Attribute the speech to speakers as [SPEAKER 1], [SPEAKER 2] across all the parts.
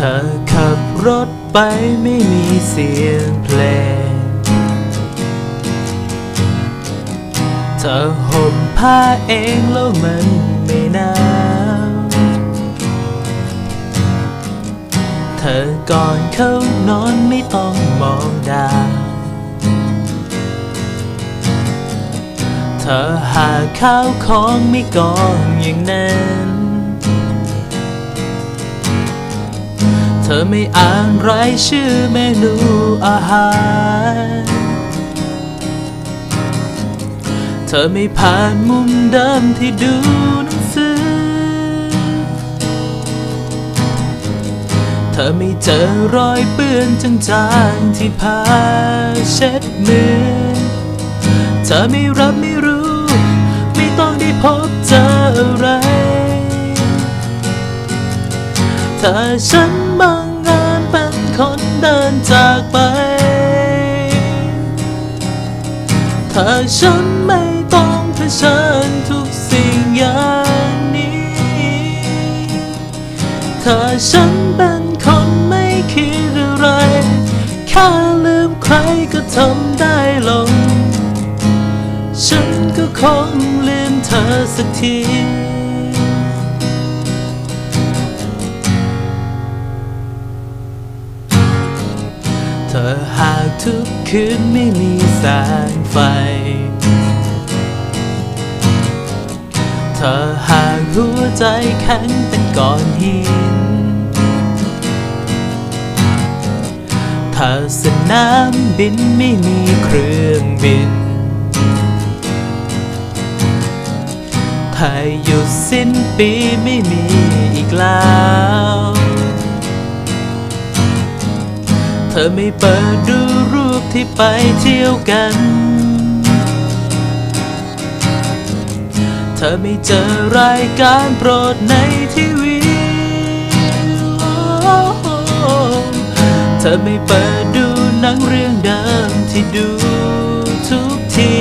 [SPEAKER 1] เธอขับรถไปไม่มีเสียงเพลง เธอห่มผ้าเองแล้วมันไม่หนาวเธอก่อนเข้านอนไม่ต้องมองดาวเธอหาข้าวของไม่กองอย่างนั้น อไม่อ่านรายชื่อเมนูอาหาร เธอไม่ผ่านมุมเดิมที่ดูหนังสือ เธอไม่เจอรอยเปื้อนจางๆที่ผ้าเช็ดมือ เธอไม่รับไม่รู้ ไม่ต้องได้พบเจออะไรถ้าฉันบาง ดินจากไป ถ้าฉันไม่ต้องเผชิญทุกสิ่งอย่างนี้ ถ้าฉันเป็นคนไม่คิดอะไร แค่ลืมใครก็ทำได้ลง ฉันก็คงลืมเธอสักที เธอหากทุกคืนไม่มีแสงไฟ เธอหากหัวใจแข็งเป็นก้อนหินถ้าสนามบินไม่มีเครื่องบินถ้าหยุดสิ้นปีไม่มี อไม่เปิดดูรูปที่ไปเที่ยวกัน เธอไม่เจอรายการโปรดในทีวี เธอไม่เปิดดูหนังเรื่องเดิมที่ดูทุกที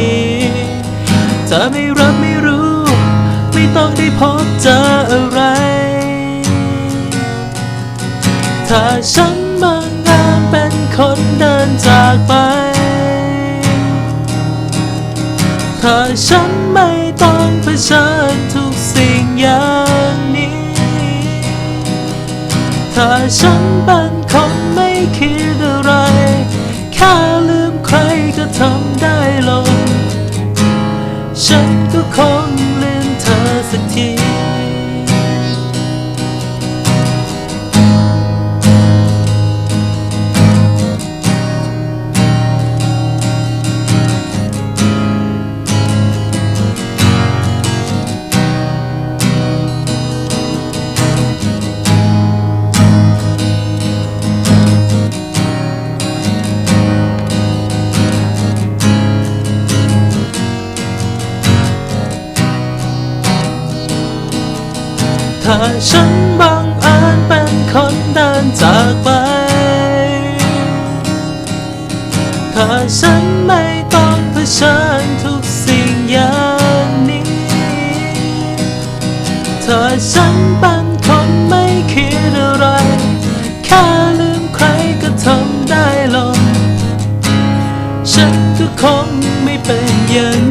[SPEAKER 1] เธอไม่รับไม่รู้ ไม่ต้องได้พบเจออะไร ถ้าฉันบางงานเป็น คนเดินจากไป ถ้าฉันไม่ต้องเผชิญทุกสิ่งอย่างนี้ ถ้าฉันเป็น ถ้าฉันบังอาจเป็นคนเดินจากไป ถ้าฉันไม่ต้องเผชิญทุกสิ่งอย่างนี้ ถ้าฉันเป็นคนไม่คิดอะไร แค่ลืมใครก็ทำได้ลง ฉันก็คงไม่เป็นอย่าง